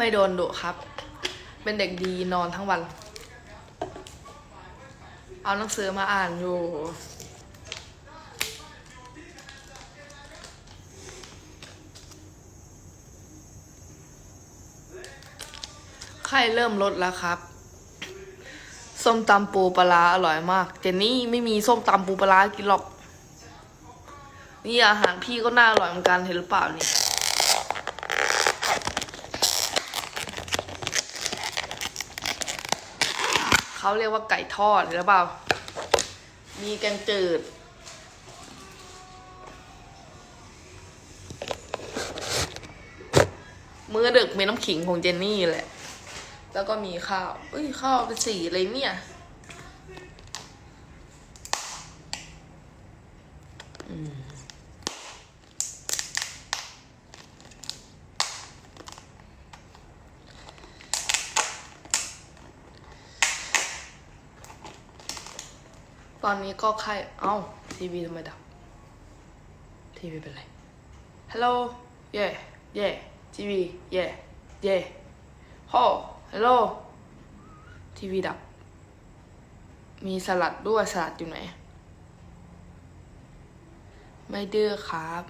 ไม่โดนดุครับ เป็นเด็กดีนอนทั้งวัน เอาหนังสือมาอ่านอยู่ไข้เริ่มลดแล้วครับ ส้มตำปูปลาอร่อยมาก เจนนี่ไม่มีส้มตำปูปลาร้ากินหรอก นี่อาหารพี่ก็น่าอร่อยเหมือนกันเห็นหรือเปล่านี่ เขาเรียกว่าไก่ทอดหรือเปล่า มีแกงจืด มือดึกมีน้ำขิงของเจนนี่แหละ แล้วก็มีข้าวเอ้ยข้าวเป็นสีอะไรเนี่ย อนนี้ก็ใครเอ้าทีวีทำไมดับ ทีวีเป็นไร ฮัลโหล เย่ เย่ทีวี เย่ เย่โฮฮัลโหล ทีวีดับ มีสลัดด้วยสลัดอยู่ไหน ไม่ดื้อครับ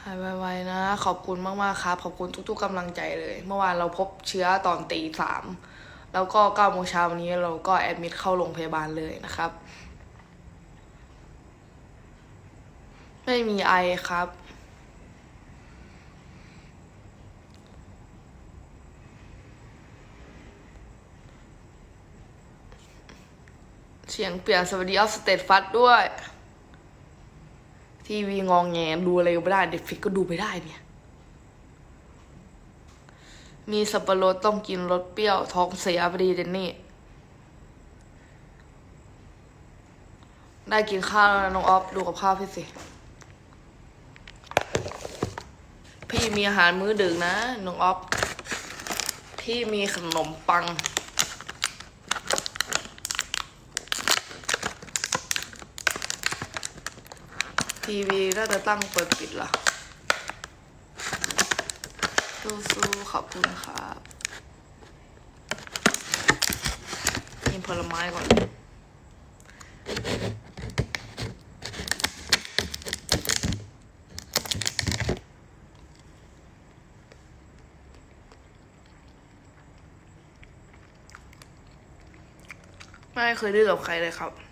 หายไวๆนะ ขอบคุณมากๆครับ ขอบคุณทุกๆกำลังใจเลย เมื่อวานเราพบเชื้อตอนตีสาม แล้วก็เก้าโมงเช้าวันนี้เราก็แอดมิดเข้าโรงพยาบาลเลยนะครับ ไม่มีไอครับ เสียงเปลี่ยนสวัสดีออฟสเตทฟัดด้วย ทีวีงองแงดูอะไรก็ไม่ได้ เด็กฟิกก็ดูไม่ได้เนี่ย มีสับปะรดต้องกินรสเปรี้ยว ท้องเสียพอดีเจนนี่ ได้กินข้าวแล้วน้องออฟดูกับข้าวพี่สิ พี่มีอาหารมื้อดึกนะ น้องออฟพี่มีขนมปัง ทีวีน่าจะตั้งเปิดปิดละ สู้ๆขอบคุณครับกินผลไม้ก่อนไม่เคยดื้อกับใครเลยครับ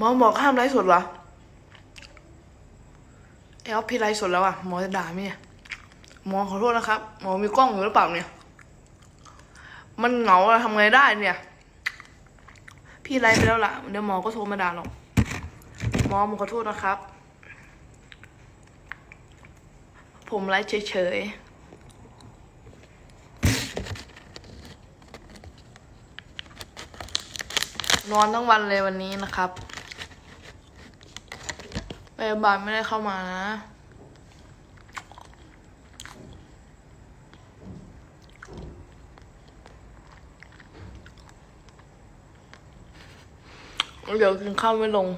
หมอบอกห้ามไลฟ์สดเหรอเอ้าพี่ไลฟ์สดแล้วอะหมอจะด่าไหมเนี่ยหมอขอโทษนะครับหมอมีกล้องอยู่หรือเปล่าเนี่ย มันเหงาทำไงได้เนี่ย พี่ไลฟ์ไปแล้วล่ะเดี๋ยวหมอก็โทรมาด่าหรอกหมอผมขอโทษนะครับ ผมไลฟ์เฉยๆนอนทั้งวันเลยวันนี้นะครับ พยาบาลไม่ได้เข้ามานะเดี๋ยวกินข้าวไม่ลง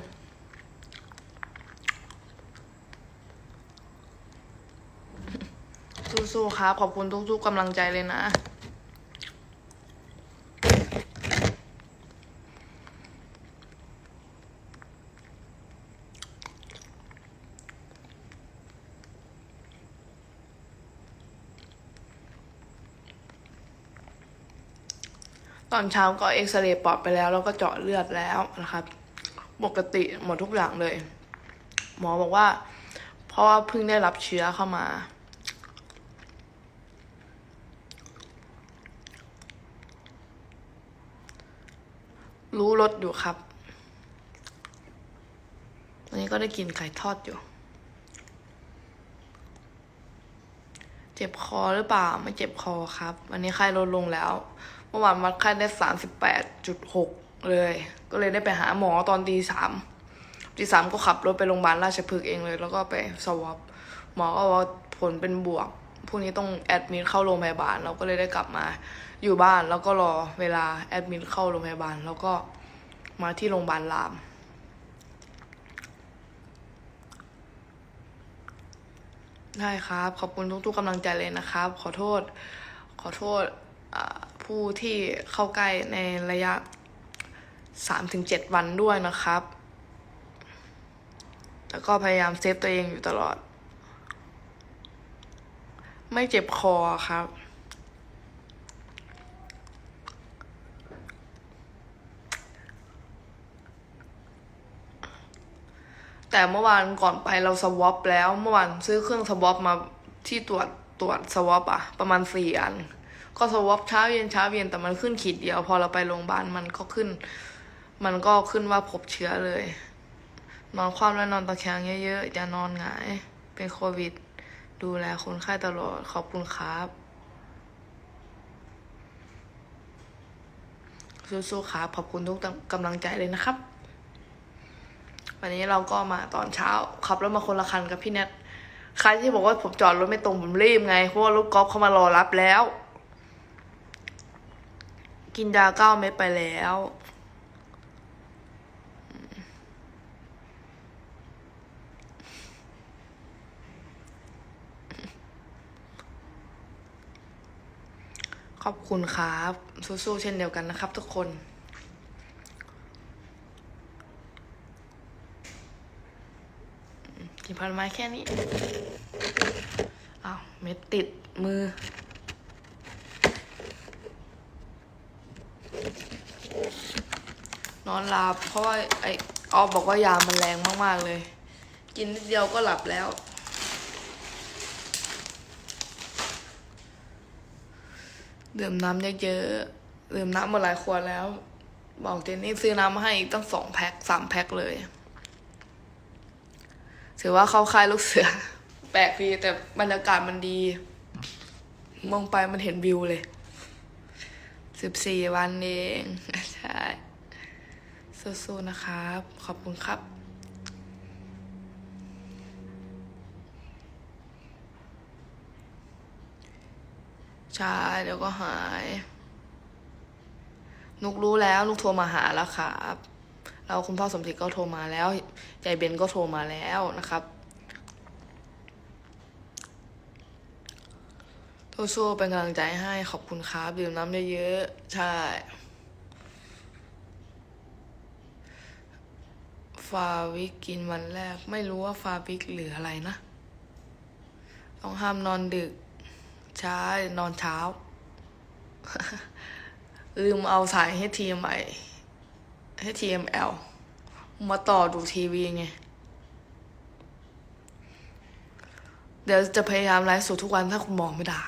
สู้ๆครับ ขอบคุณทุกๆกำลังใจเลยนะ ตอนเช้าก็เอ็กซเรย์ปอดไปแล้ว แล้วก็เจาะเลือดแล้วนะครับปกติหมดทุกอย่างเลย หมอบอกว่า เพราะว่าเพิ่งได้รับเชื้อเข้ามารู้รสอยู่ครับ วันนี้ก็ได้กินไก่ทอดอยู่ เจ็บคอหรือเปล่า ไม่เจ็บคอครับ วันนี้ไข้ลดลงแล้ว เมื่อวานวัดไข้ได้สามสิบแปดจุดหกเลย ก็เลยได้ไปหาหมอตอนตีสามตีสามก็ขับรถไปโรงพยาบาลราชพฤกษ์เองเลย แล้วก็ไปสวอปหมอก็ว่าผลเป็นบวกผรุ่งนี้ต้องแอดมิดเข้าโรงพยาบาล เราก็เลยได้กลับมาอยู่บ้านแล้วก็รอเวลาแอดมิดเข้าโรงพยาบาล แล้วก็มาที่โรงพยาบาลราม ได้ครับ ขอบคุณทุกๆกำลังใจเลยนะครับ ขอโทษ ขอโทษอ่า ผู้ที่เข้าใกล้ในระยะสามถึงเจ็ดวันด้วยนะครับ แล้วก็พยายามเซฟตัวเองอยู่ตลอด ไม่เจ็บคอครับแต่เมื่อวานก่อนไปเราสวอปแล้วเมื่อวานซื้อเครื่องสวอปมาที่ตรวจตรวจสวอปอะประมาณสี่อัน ก็สวอปเช้าเย็นเช้าเย็นแต่มันขึ้นขีดเดียว พอเราไปโรงพยาบาลมันก็ขึ้น มันก็ขึ้นว่าพบเชื้อเลย นอนคว่ำและนอนตะแคงเยอะๆอย่านอนหงาย เป็นโควิด ดูแลคนไข้ตลอดขอบคุณครับสู้ๆครับขอบคุณทุกกำลังใจเลยนะครับ วันนี้เราก็มาตอนเช้าขับรถมาคนละคันกับพี่แนทใครที่บอกว่าผมจอดรถไม่ตรงผมรีบไงเพราะว่ารถกอล์ฟเขามารอรับแล้ว กินยาเก้าเม็ดไปแล้ว ขอบคุณครับ สู้ๆเช่นเดียวกันนะครับทุกคนกินผลไม้แค่นี้ อ้าว เม็ดติดมือ อนหลับ เพราะว่าไอออฟบอกว่ายามันแรงมากๆเลย กินนิดเดียวก็หลับแล้ว ดื่มน้ำเยอะๆดื่มน้ำมาหลายขวดแล้ว บอกเจนนี่ซื้อน้ำมาให้อีกตั้งสองแพ็คสามแพ็คเลย ถือว่าเข้าค่ายลูกเสือ แปลกดีแต่บรรยากาศมันดีมองไปมันเห็นวิวเลยสิบสี่วันเอง ใช่ สู้ๆนะครับ ขอบคุณครับใช่เดี๋ยวก็หาย นุกรู้แล้วนุกโทรมาหาแล้วครับแล้วคุณพ่อสมจิตก็โทรมาแล้วยายเบนก็โทรมาแล้วนะครับสู้ๆเป็นกำลังใจให้ขอบคุณครับดื่มน้ำเยอะๆ ใช่ ฟาวิกกินวันแรก ไม่รู้ว่าฟาวิกหรืออะไรนะ ต้องห้ามนอนดึกใช่นอนเช้า ลืมเอาสาย HDMI HTML มาต่อดูทีวีไง เดี๋ยวจะพยายามไลฟ์สดทุกวันถ้าคุณหมอไม่ด่า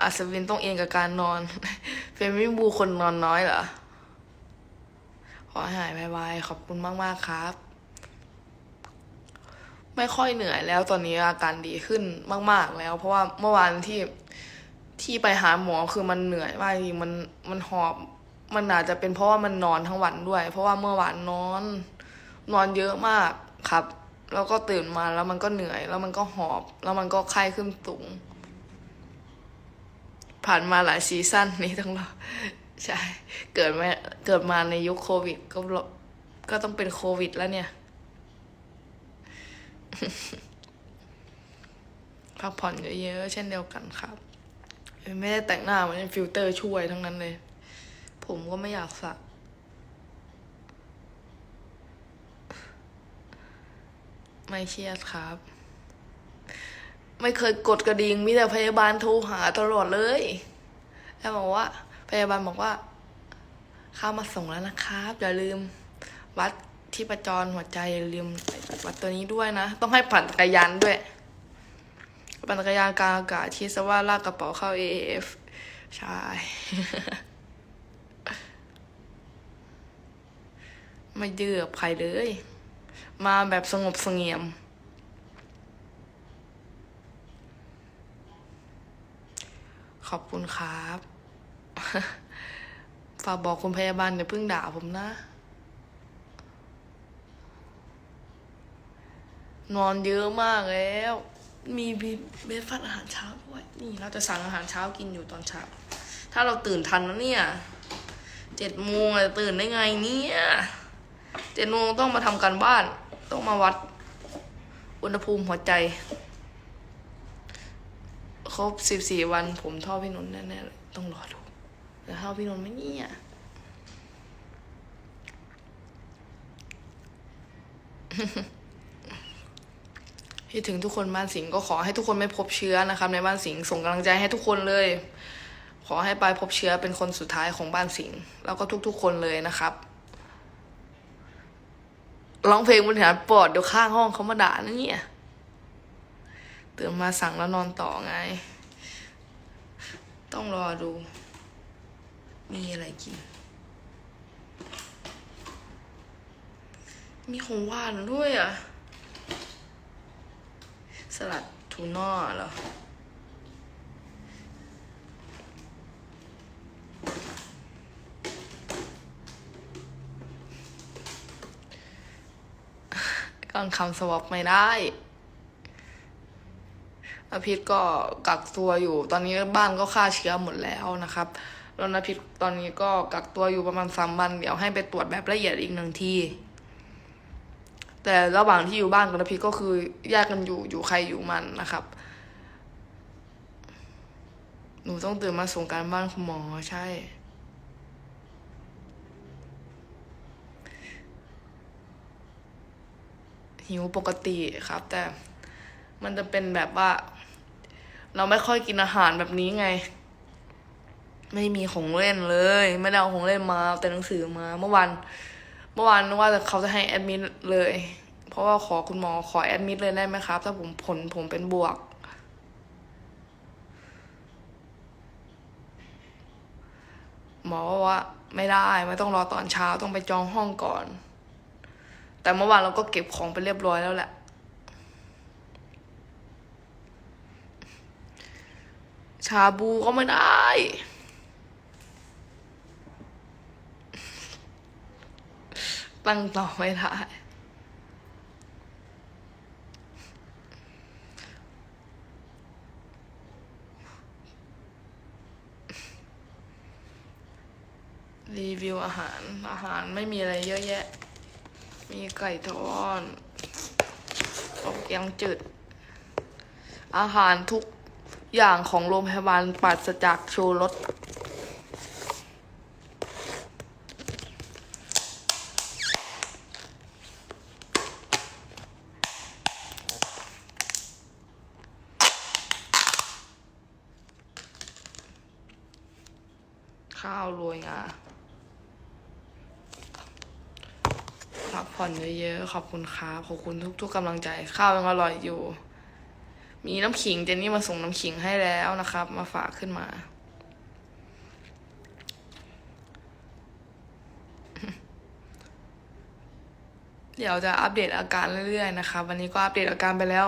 อาสวินต้องเองกับการนอนเฟมไม่บูคนนอนน้อยเหรอ อให้หายไวๆขอบคุณมาก ๆ ครับ ไม่ค่อยเหนื่อยแล้วตอนนี้อาการดีขึ้นมาก ๆ แล้ว เพราะว่าเมื่อวานที่ที่ไปหาหมอคือมันเหนื่อยมากจริงมันมันหอบมันอาจจะเป็นเพราะว่ามันนอนทั้งวันด้วย เพราะว่าเมื่อวานนอน นอนเยอะมากครับ แล้วก็ตื่นมาแล้วมันก็เหนื่อย แล้วมันก็หอบ แล้วมันก็ไข้ขึ้นสูง ผ่านมาหลายซีซั่นนี้ทั้งเรา ใช่ เกิดมาเกิดมาในยุคโควิด ก็ก็ต้องเป็นโควิดแล้วเนี่ย พักผ่อนเยอะๆเช่นเดียวกันครับ ไม่ได้แต่งหน้ามันฟิลเตอร์ช่วยทั้งนั้นเลย ผมก็ไม่อยากสระไม่เครียดครับ ไม่เคยกดกระดิ่งมีแต่พยาบาลโทรหาตลอดเลย แล้วบอกว่า พยาบาลบอกว่าข้ามาส่งแล้วนะครับ อย่าลืมวัดที่ประจรหัวใจอย่าลืมวัดตัวนี้ด้วยนะ ต้องให้ปั่นจักรยานด้วย ปั่นจักรยานกลางอากาศที่สว่าลากกระเป๋าเข้า AAF ใช่ไม่ดื้อกับใครเลย มาแบบสงบสงี่ยม ขอบคุณครับ ฝากบอกคุณพยาบาลอย่าเพิ่งด่าผมนะ นอนเยอะมากแล้ว มีเบรฟาสต์อาหารเช้าด้วย นี่เราจะสั่งอาหารเช้ากินอยู่ตอนเช้า ถ้าเราตื่นทันนะเนี่ย เจ็ดโมงจะตื่นได้ไงเนี่ย เจ็ดโมงต้องมาทำการบ้าน ต้องมาวัด อุณหภูมิหัวใจ ครบสิบสี่วันผมท่าพี่นนท์แน่ๆเลยต้องรอดู จะเท่าพี่นนท์ไหมเนี่ยคิดถึงทุกคนบ้านสิงห์ก็ขอให้ทุกคนไม่พบเชื้อนะครับ ในบ้านสิงห์ส่งกำลังใจให้ทุกคนเลย ขอให้ไปพบเชื้อเป็นคนสุดท้ายของบ้านสิงห์แล้วก็ทุก ๆ คนเลยนะครับร้องเพลงบนฐานปอดเดี๋ยวข้างห้องเขามาด่านะเนี่ยตื่นมาสั่งแล้วนอนต่อไง ต้องรอดู มีอะไรกิน มีของหวานด้วยอะ สลัดทูน่าเหรอก่อนคำสวอปไม่ได้อาพิษก็กักตัวอยู่ ตอนนี้บ้านก็ฆ่าเชื้อหมดแล้วนะครับ แล้วนพิษตอนนี้ก็กักตัวอยู่ประมาณสามวัน เดี๋ยวให้ไปตรวจแบบละเอียดอีกหนึ่งที แต่ระหว่างที่อยู่บ้านกับนพิษก็คือแยกกันอยู่อยู่ใครอยู่มันนะครับ หนูต้องตื่นมาส่งการบ้านคุณหมอใช่หิวปกติครับ แต่มันจะเป็นแบบว่า เราไม่ค่อยกินอาหารแบบนี้ไง ไม่มีของเล่นเลย ไม่ได้เอาของเล่นมาเอาแต่หนังสือมา เมื่อวานเมื่อวานนึกว่าเขาจะให้แอดมิดเลย เพราะว่าขอคุณหมอขอแอดมิดเลยได้ไหมครับ ถ้าผมผลผมเป็นบวก หมอว่า ไม่ได้ไม่ต้องรอตอนเช้าต้องไปจองห้องก่อน แต่เมื่อวานเราก็เก็บของไปเรียบร้อยแล้วแหละชาบูก็ไม่ได้ ตั้งต่อไม่ได้รีวิวอาหาร อาหารไม่มีอะไรเยอะแยะ มีไก่ทอดต้มยำจืด อาหารทุกอย่างของโรงพยาบาลปราศจากชูรส ข้าพักผ่อนเยอะๆขอบคุณครับขอบคุณทุก ๆกำลังใจข้าวยังอร่อยอยู่ มีน้ำขิงเจนนี่มาส่งน้ำขิงให้แล้วนะครับ มาฝากขึ้นมาเดี๋ยวจะอัปเดตอาการเรื่อยๆนะคะวันนี้ก็อัปเดตอาการไปแล้ว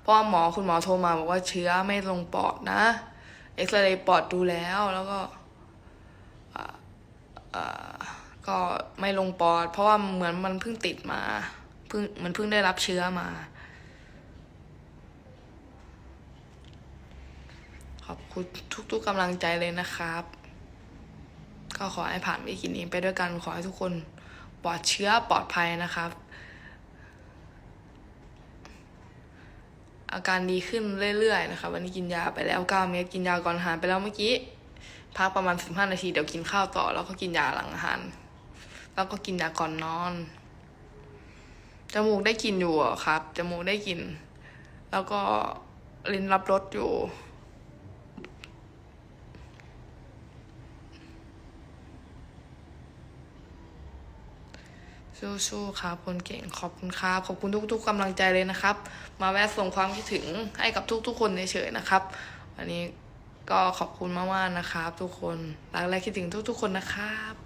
เพราะว่าหมอคุณหมอโทรมาบอกว่าเชื้อไม่ลงปอดนะ เอ็กซเรย์ปอดดูแล้วแล้วก็ ก็ไม่ลงปอด เพราะว่าเหมือนมันเพิ่งติดมาเพิ่งมันเพิ่งได้รับเชื้อมา ขอบคุณทุกๆกำลังใจเลยนะครับ ก็ขอให้ผ่านวิกฤตนี้ไปด้วยกันขอให้ทุกคนปลอดเชื้อปลอดภัยนะครับ อาการดีขึ้นเรื่อยๆ นะครับวันนี้กินยาไปแล้วเก้าเม็ดกินยาก่อนอาหารไปแล้วเมื่อกี้ พักประมาณสิบห้านาทีเดี๋ยวกินข้าวต่อ แล้วก็กินยาหลังอาหาร แล้วก็กินยาก่อนนอน จมูกได้กินอยู่อะครับ จมูกได้กิน แล้วก็ลิ้นรับรสอยู่สู้ๆครับคนเก่งขอบคุณครับ ขอบคุณทุก ๆกำลังใจเลยนะครับ มาแวะส่งความคิดถึงให้กับทุก ๆ คนเฉยๆนะครับ วันนี้ ก็ขอบคุณมากๆนะครับ ทุกคนรักและคิดถึงทุกๆ คนนะครับ